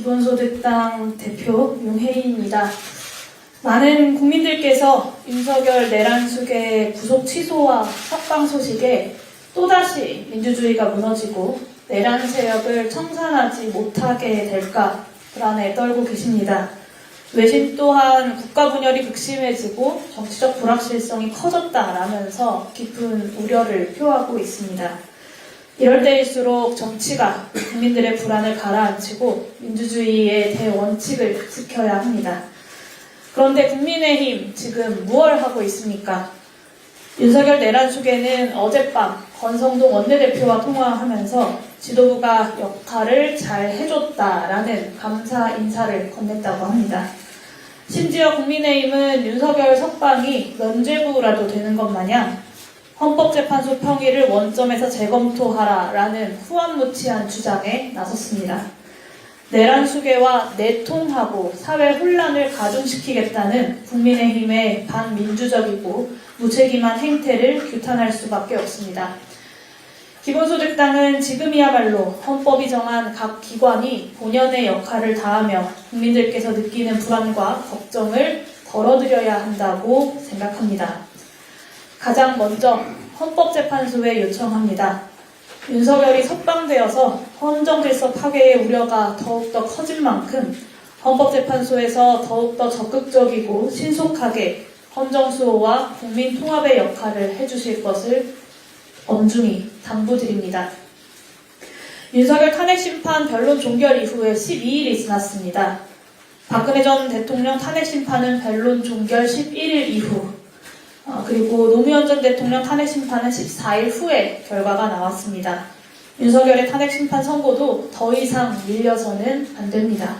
기본소득당 대표 용혜인입니다. 많은 국민들께서 윤석열 내란숙의 구속 취소와 석방 소식에 또다시 민주주의가 무너지고 내란 세력을 청산하지 못하게 될까 불안에 떨고 계십니다. 외신 또한 국가 분열이 극심해지고 정치적 불확실성이 커졌다라면서 깊은 우려를 표하고 있습니다. 이럴 때일수록 정치가 국민들의 불안을 가라앉히고 민주주의의 대원칙을 지켜야 합니다. 그런데 국민의힘 지금 무얼 하고 있습니까? 윤석열 내란 숙에는 어젯밤 권성동 원내대표와 통화하면서 지도부가 역할을 잘 해줬다라는 감사 인사를 건넸다고 합니다. 심지어 국민의힘은 윤석열 석방이 면죄부라도 되는 것 마냥 헌법재판소 평의를 원점에서 재검토하라라는 후안무치한 주장에 나섰습니다. 내란 수계와 내통하고 사회 혼란을 가중시키겠다는 국민의힘의 반민주적이고 무책임한 행태를 규탄할 수밖에 없습니다. 기본소득당은 지금이야말로 헌법이 정한 각 기관이 본연의 역할을 다하며 국민들께서 느끼는 불안과 걱정을 덜어드려야 한다고 생각합니다. 가장 먼저 헌법재판소에 요청합니다. 윤석열이 석방되어서 헌정 질서 파괴의 우려가 더욱더 커진 만큼 헌법재판소에서 더욱더 적극적이고 신속하게 헌정수호와 국민 통합의 역할을 해주실 것을 엄중히 당부드립니다. 윤석열 탄핵 심판 변론 종결 이후에 12일이 지났습니다. 박근혜 전 대통령 탄핵 심판은 변론 종결 11일 이후, 어, 그리고 노무현 전 대통령 탄핵 심판은 14일 후에 결과가 나왔습니다. 윤석열의 탄핵 심판 선고도 더 이상 밀려서는 안 됩니다.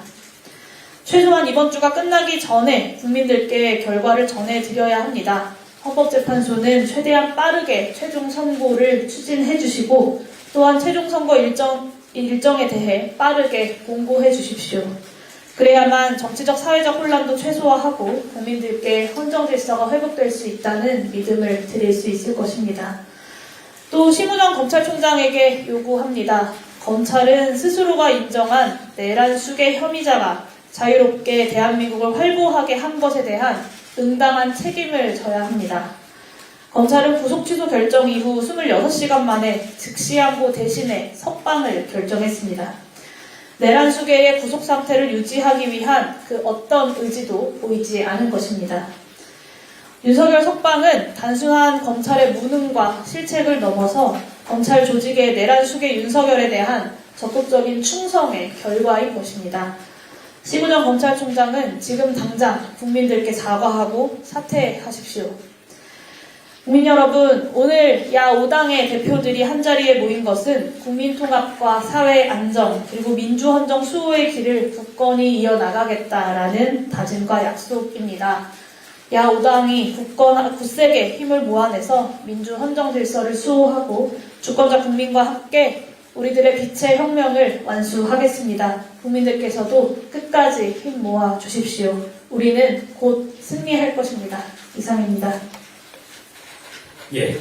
최소한 이번 주가 끝나기 전에 국민들께 결과를 전해드려야 합니다. 헌법재판소는 최대한 빠르게 최종 선고를 추진해 주시고 또한 최종 선거 일정, 일정에 대해 빠르게 공고해 주십시오. 그래야만 정치적 사회적 혼란도 최소화하고 국민들께 헌정 질서가 회복될 수 있다는 믿음을 드릴 수 있을 것입니다. 또 심우정 검찰총장에게 요구합니다. 검찰은 스스로가 인정한 내란 수계 혐의자가 자유롭게 대한민국을 활보하게 한 것에 대한 응당한 책임을 져야 합니다. 검찰은 구속 취소 결정 이후 26시간 만에 즉시 항고 대신에 석방을 결정했습니다. 내란 수계의 구속 상태를 유지하기 위한 그 어떤 의지도 보이지 않은 것입니다. 윤석열 석방은 단순한 검찰의 무능과 실책을 넘어서 검찰 조직의 내란 수계 윤석열에 대한 적극적인 충성의 결과인 것입니다. 시부정 검찰총장은 지금 당장 국민들께 사과하고 사퇴하십시오. 국민 여러분, 오늘 야 5당의 대표들이 한자리에 모인 것은 국민 통합과 사회 안정, 그리고 민주 헌정 수호의 길을 굳건히 이어나가겠다라는 다짐과 약속입니다. 야 5당이 굳건, 굳세게 힘을 모아내서 민주 헌정 질서를 수호하고 주권자 국민과 함께 우리들의 빛의 혁명을 완수하겠습니다. 국민들께서도 끝까지 힘 모아 주십시오. 우리는 곧 승리할 것입니다. 이상입니다. Yeah.